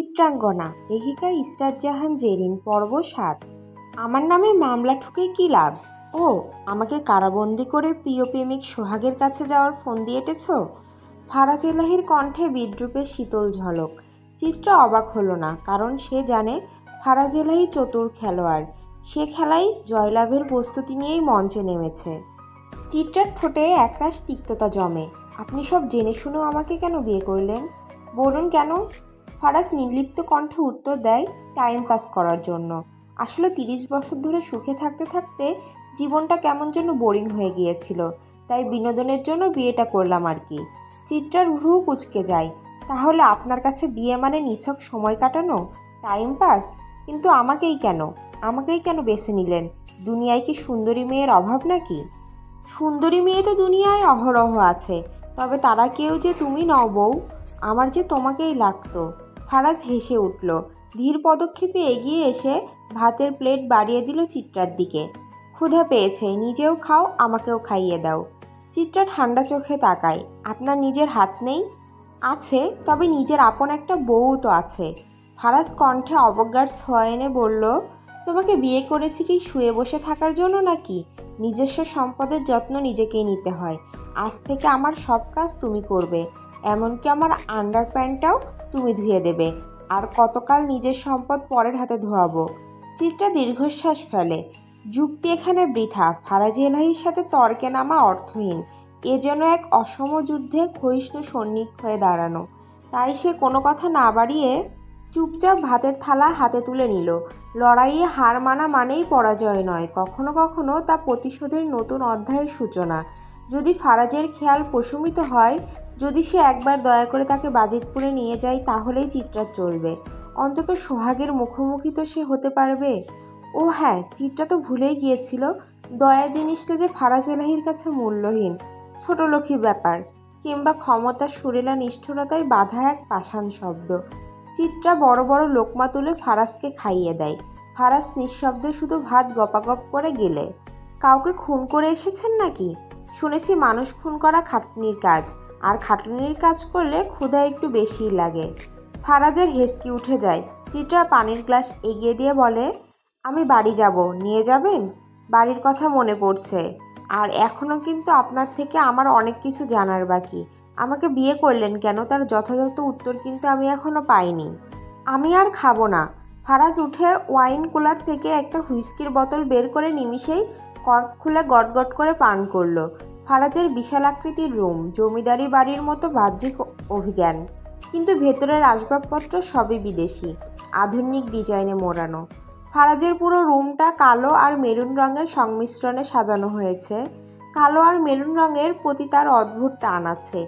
চিত্রাঙ্গনা, লেখিকা ইসরাত জাহান জেরিন, পর্ব সাত। আমার নামে মামলা ঠুকে কী লাভ? ও, আমাকে কারাবন্দি করে প্রিয় প্রেমিক সোহাগের কাছে যাওয়ার ফোন দিয়ে এটেছ ফারাজ এলাহির কণ্ঠে বিদ্রুপের শীতল ঝলক। চিত্রা অবাক হলো না, কারণ সে জানে ফারাজ এলাহি চতুর খেলোয়াড়। সে খেলায় জয়লাভের প্রস্তুতি নিয়েই মঞ্চে নেমেছে। চিত্রার ঠোঁটে একরাশ তিক্ততা জমে। আপনি সব জেনে শুনেও আমাকে কেন বিয়ে করলেন? বলুন কেন? ফারাজ নির্লিপ্ত কণ্ঠে উত্তর দেয় টাইম পাস করার জন্য। আসলে তিরিশ বছর ধরে সুখে থাকতে থাকতে জীবনটা কেমন যেন বোরিং হয়ে গিয়েছিল। তাই বিনোদনের জন্য বিয়েটা করলাম আর কি। চিত্রার ভ্রু কুচকে যায়, তাহলে আপনার কাছে বিয়ে মানে নিছক সময় কাটানো? টাইম পাস কিন্তু আমাকেই কেন? আমাকেই কেন বেছে নিলেন? দুনিয়ায় কি সুন্দরী মেয়ের অভাব নাকি? সুন্দরী মেয়ে তো দুনিয়ায় অহরহ আছে, তবে তারা কেউ যে তুমি নও বউ, আমার যে তোমাকেই লাগতো। ফারাজ হেসে উঠল। ধীর পদক্ষেপে এগিয়ে এসে ভাতের প্লেট বাড়িয়ে দিল চিত্রার দিকে। ক্ষুধা পেয়েছে, নিজেও খাও, আমাকেও খাইয়ে দাও। চিত্রা ঠান্ডা চোখে তাকায়। আপনার নিজের হাত নেই? আছে, তবে নিজের আপন একটা বউ তো আছে। ফারাজ কণ্ঠে অবজ্ঞার ছোঁয়া এনে বলল, তোমাকে বিয়ে করেছি কি শুয়ে বসে থাকার জন্য নাকি? নিজস্ব সম্পদের যত্ন নিজেকেই নিতে হয়। আজ থেকে আমার সব কাজ তুমি করবে। এমনকি আমার আন্ডার প্যান্টটাও তুমি ধুয়ে দেবে। আর কতকাল নিজের সম্পদ পরের হাতে ধোয়াবো? চিত্রা দীর্ঘশ্বাস ফেলে। যুক্তি এখানে বৃথা। ফারাজি এলাহির সাথে তর্কে নামা অর্থহীন। এ যেন এক অসম যুদ্ধে ক্ষয়িষ্ণু সৈনিক হয়ে দাঁড়ানো। তাই সে কোনো কথা না বাড়িয়ে চুপচাপ ভাতের থালা হাতে তুলে নিল। লড়াইয়ে হার মানা মানেই পরাজয় নয়। কখনো কখনো তা প্রতিশোধের নতুন অধ্যায়ের সূচনা। যদি ফারাজের খেয়াল প্রশমিত হয় যদি সে একবার দয়া করে তাকে বাজিতপুরে নিয়ে যায়, তাহলেই চিত্রা চলবে। অন্তত সোহাগের মুখোমুখি তো সে হতে পারবে। ও হ্যাঁ চিত্রা তো ভুলেই গিয়েছিল। দয়া জিনিসটা যে ফারাজ এলাহির কাছে মূল্যহীন, ছোট লক্ষ্মী ব্যাপার। কিংবা ক্ষমতার সুরেলা নিষ্ঠুরতায় বাধা এক পাষাণ শব্দ। চিত্রা বড় বড় লোকমা তুলে ফারাজকে খাইয়ে দেয়। ফারাজ নিঃশব্দে শুধু ভাত গপাগপ করে গেলে। কাউকে খুন করে এসেছেন নাকি? শুনেছি মানুষ খুন করা খাটনির কাজ। আর খাটুনির কাজ করলে ক্ষুধা একটু বেশিই লাগে। ফারাজের হেসকি উঠে যায়। চিত্রা পানির গ্লাস এগিয়ে দিয়ে বলে, আমি বাড়ি যাব, নিয়ে যাবেন? বাড়ির কথা মনে পড়ছে। আর এখনও কিন্তু আপনার থেকে আমার অনেক কিছু জানার বাকি। আমাকে বিয়ে করলেন কেন? তার যথাযথ উত্তর কিন্তু আমি এখনও পাইনি। আমি আর খাব না। ফারাজ উঠে ওয়াইন কুলার থেকে একটা হুইস্কির বোতল বের করে নিমিষেই কর্ক খুলে গটগট করে পান করল। ফারাজের বিশাল আকৃতির রুম, জমিদারি বাড়ির মতো বাহ্যিক অভিজ্ঞান, কিন্তু ভেতরের আসবাবপত্র সবই বিদেশি, আধুনিক ডিজাইনে মোড়ানো। ফারাজের পুরো রুমটা কালো আর মেরুন রঙের সংমিশ্রণে সাজানো হয়েছে। কালো আর মেরুন রঙের প্রতি তার অদ্ভুত টান আছে।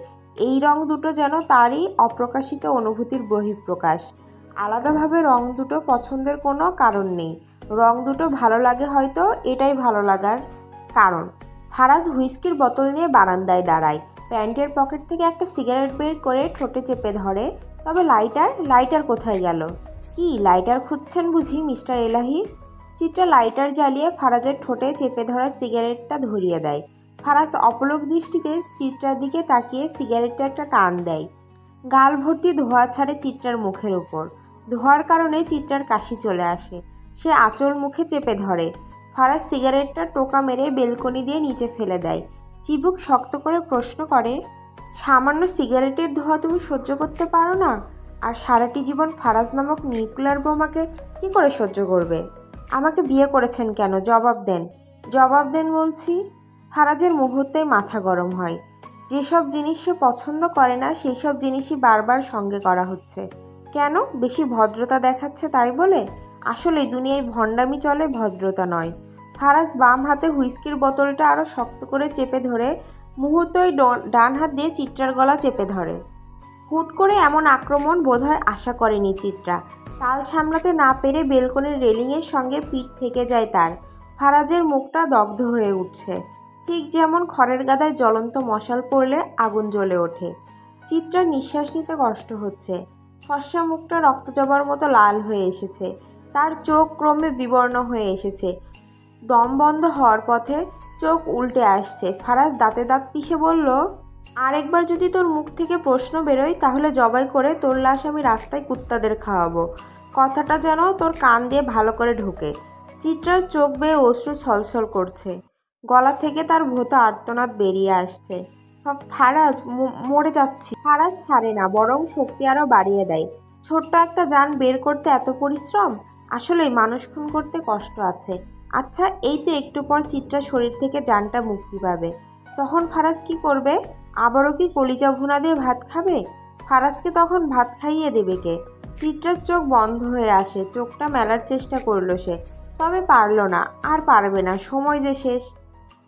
এই রং দুটো যেন তারই অপ্রকাশিত অনুভূতির বহিঃপ্রকাশ। আলাদাভাবে রং দুটো পছন্দের কোনো কারণ নেই। রং দুটো ভালো লাগে হয়তো, এটাই ভালো লাগার কারণ। ফারাজ হুইস্কির বোতল নিয়ে বারান্দায় দাঁড়ায়। প্যান্টের পকেট থেকে একটা সিগারেট বের করে ঠোঁটে চেপে ধরে। তবে লাইটার লাইটার কোথায় গেল? কি, লাইটার খুঁজছেন বুঝি, মিস্টার এলাহি? চিত্রা লাইটার জ্বালিয়ে ফারাজের ঠোঁটে চেপে ধরা সিগারেটটা ধরিয়ে দেয়। ফারাজ অপলক দৃষ্টিতে চিত্রার দিকে তাকিয়ে সিগারেটটা একটা টান দেয়। গাল ভর্তি ধোয়া ছাড়ে চিত্রার মুখের উপর ধোয়ার কারণে চিত্রার কাশি চলে আসে। সে আঁচল মুখে চেপে ধরে। ফারাজ সিগারেটটা টোকা মেরে বেলকনি দিয়ে নিচে ফেলে দেয়। চিবুক শক্ত করে প্রশ্ন করে, সামান্য সিগারেটের ধোয়া তুমি সহ্য করতে পারো না? আর সারাটি জীবন ফারাজ নামক নিউক্লিয়ার বোমাকে কি করে সহ্য করবে? আমাকে বিয়ে করেছেন কেন? জবাব দেন। জবাব দেন বলছি, ফারাজের মুহূর্তে মাথা গরম হয়। যেসব জিনিস সে পছন্দ করে না সেই সব জিনিসই বারবার সঙ্গে করা হচ্ছে। কেন? বেশি ভদ্রতা দেখাচ্ছে তাই বলে? আসলে দুনিয়ায় ভণ্ডামি চলে, ভদ্রতা নয়। ফারাজ বাম হাতে হুইস্কির বোতলটা আরও শক্ত করে চেপে ধরে, মুহূর্তই ডান হাত দিয়ে চিত্রার গলা চেপে ধরে। হুট করে এমন আক্রমণ বোধহয় আশা করেনি চিত্রা। তাল সামলাতে না পেরে বেলকনির রেলিংয়ের সঙ্গে পিঠ থেকে যায় তার। ফারাজের মুখটা দগ্ধ হয়ে উঠছে। ঠিক যেমন খড়ের গাদায় জ্বলন্ত মশাল পড়লে আগুন জ্বলে ওঠে। চিত্রার নিঃশ্বাস নিতে কষ্ট হচ্ছে। ফর্সা মুখটা রক্ত রক্তজবার মতো লাল হয়ে এসেছে। তার চোখ ক্রমে বিবর্ণ হয়ে এসেছে। দম বন্ধ হওয়ার পথে চোখ উল্টে আসছে। ফারাজ দাঁতে দাঁত পিষে বলল, আরেকবার যদি তোর মুখ থেকে প্রশ্ন বেরোয়, তাহলে জবাই করে তোর লাশ আমি রাস্তায় কুত্তাদের খাওয়াবো। কথাটা যেন তোর কান দিয়ে ভালো করে ঢোকে। চিত্রার চোখ বেয়ে অশ্রু ছলছল করছে। গলা থেকে তার ভোতা আর্তনাদ বেরিয়ে আসছে। ফারাজ মরে যাচ্ছি। ফারাজ ছাড়ে না, বরং শক্তি আরও বাড়িয়ে দেয়। ছোট্ট একটা যান বের করতে এত পরিশ্রম? আসলেই মানুষ খুন করতে কষ্ট আছে। আচ্ছা এই তো একটু পর চিত্রা শরীর থেকে যানটা মুক্তি পাবে। তখন ফারাজ কি করবে? আবারও কি কলিজা ভুনা দিয়ে ভাত খাবে? ফারাজকে তখন ভাত খাইয়ে দেবে কে? চিত্রার চোখ বন্ধ হয়ে আসে, চোখটা মেলার চেষ্টা করল সে। তবে পারল না, আর পারবে না, সময় যে শেষ।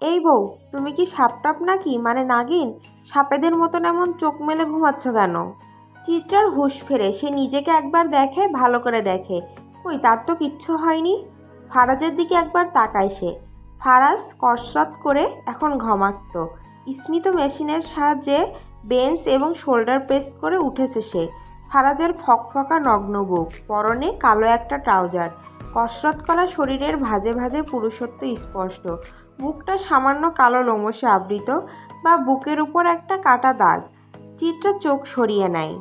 এই বউ, তুমি কি সাপটাপ নাকি? মানে নাগিন? সাপেদের মতন এমন চোখ মেলে ঘুমাচ্ছ কেন? চিত্রার হুঁশ ফেরে, সে নিজেকে একবার দেখে, ভালো করে দেখে। কই তার তো কিচ্ছু হয়নি। ফারাজের দিকে একবার তাকায় সে। ফারাজ কসরত করে এখন ঘমাক্ত। স্মিত মেশিনের সাহায্যে বেঞ্চ এবং শোল্ডার প্রেস করে উঠেছে সে। ফারাজের ফকফকা নগ্ন বুক, পরনে কালো একটা ট্রাউজার। কসরত করা শরীরের ভাজে ভাজে পুরুষত্ব স্পষ্ট। বুকটা সামান্য কালো লোমসে আবৃত বা বুকের উপর একটা কাটা দাগ। চিত্রা চোখ সরিয়ে নেয়।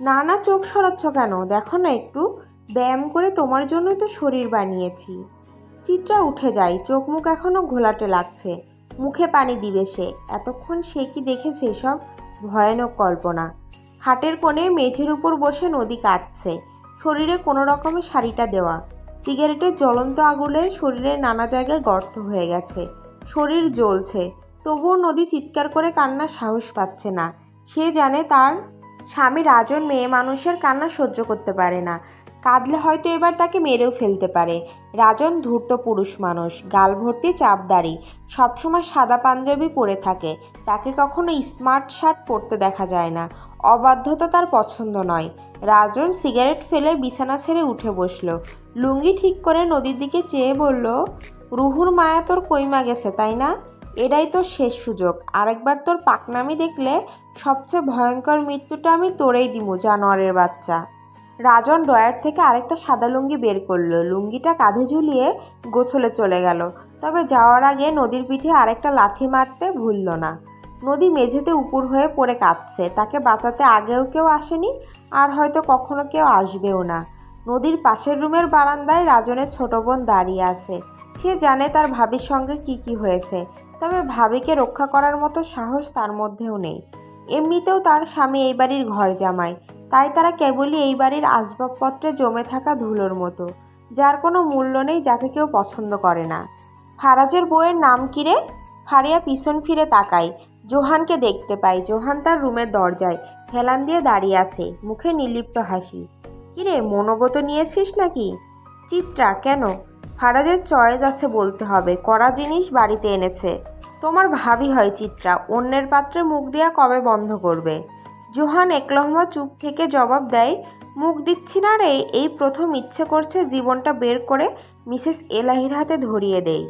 না না চোখ সরাচ্ছ কেন? দেখো না একটু। ব্যায়াম করে তোমার জন্যই তো শরীর বানিয়েছি। চিত্রা উঠে যায় চোখ মুখ এখনও ঘোলাটে লাগছে। মুখে পানি দিবে সে। এতক্ষণ সে কি দেখেছে সব ভয়ানক কল্পনা। খাটের কোণে মেঝের উপর বসে নদী কাটছে শরীরে কোনো রকমের শাড়িটা দেওয়া। সিগারেটের জ্বলন্ত আগুলে শরীরের নানা জায়গায় গর্ত হয়ে গেছে। শরীর জ্বলছে। তবুও নদী চিৎকার করে কান্নার সাহস পাচ্ছে না। সে জানে তার স্বামী রাজন মেয়ে মানুষের কান্না সহ্য করতে পারে না। কাঁদলে হয়তো এবার তাকে মেরেও ফেলতে পারে। রাজন ধূর্ত পুরুষ মানুষ, গাল ভর্তি চাপদারি সবসময় সাদা পাঞ্জাবি পরে থাকে। তাকে কখনো স্মার্ট শার্ট পরতে দেখা যায় না। অবাধ্যতা তার পছন্দ নয়। রাজন সিগারেট ফেলে বিছানা ছেড়ে উঠে বসল। লুঙ্গি ঠিক করে নদীর দিকে চেয়ে বলল, রুহুর মায়া তোর কইমা গেছে, তাই না? এটাই তোর শেষ সুযোগ। আরেকবার তোর পাকনামি দেখলে সবচেয়ে ভয়ঙ্কর মৃত্যুটা আমি তোরেই দিমু, জানোয়ারের বাচ্চা। রাজন ডয়ার থেকে আরেকটা সাদা লুঙ্গি বের করল। লুঙ্গিটা কাঁধে ঝুলিয়ে গোছলে চলে গেল। তবে যাওয়ার আগে নদীর পিঠে আরেকটা লাঠি মারতে ভুলল না। নদী মেঝেতে উপর হয়ে পড়ে কাঁদছে তাকে বাঁচাতে আগেও কেউ আসেনি, আর হয়তো কখনো কেউ আসবেও না। নদীর পাশের রুমের বারান্দায় রাজনের ছোট বোন দাঁড়িয়ে আছে। সে জানে তার ভাবির সঙ্গে কি কি হয়েছে, তবে ভাবিকে রক্ষা করার মতো সাহস তার মধ্যেও নেই। এমনিতেও তার স্বামী এই বাড়ির ঘর জামাই তাই তারা কেবলই এই বাড়ির আসবাবপত্রে জমে থাকা ধুলোর মতো, যার কোনো মূল্য নেই যাকে কেউ পছন্দ করে না। ফারাজের বইয়ের নাম কিরে ফারিয়া পিছন ফিরে তাকায়। জোহানকে দেখতে পাই জোহান তার রুমের দরজায় হেলান দিয়ে দাঁড়িয়ে আছে। মুখে নির্লিপ্ত হাসি। কিরে মনোগত নিয়েছিস নাকি? চিত্রা, কেন? ফারাজের চয়েস আছে বলতে হবে। কড়া জিনিস বাড়িতে এনেছে। তোমার ভাবি হয় চিত্রা, অন্যের পাত্রে মুখ দেয়া কবে বন্ধ করবে? জোহান একলহমা চুপ থেকে জবাব দেয়, মুখ দিচ্ছি না রে, এই প্রথম ইচ্ছে করছে জীবনটা বের করে মিসেস এলাহির হাতে ধরিয়ে দেই।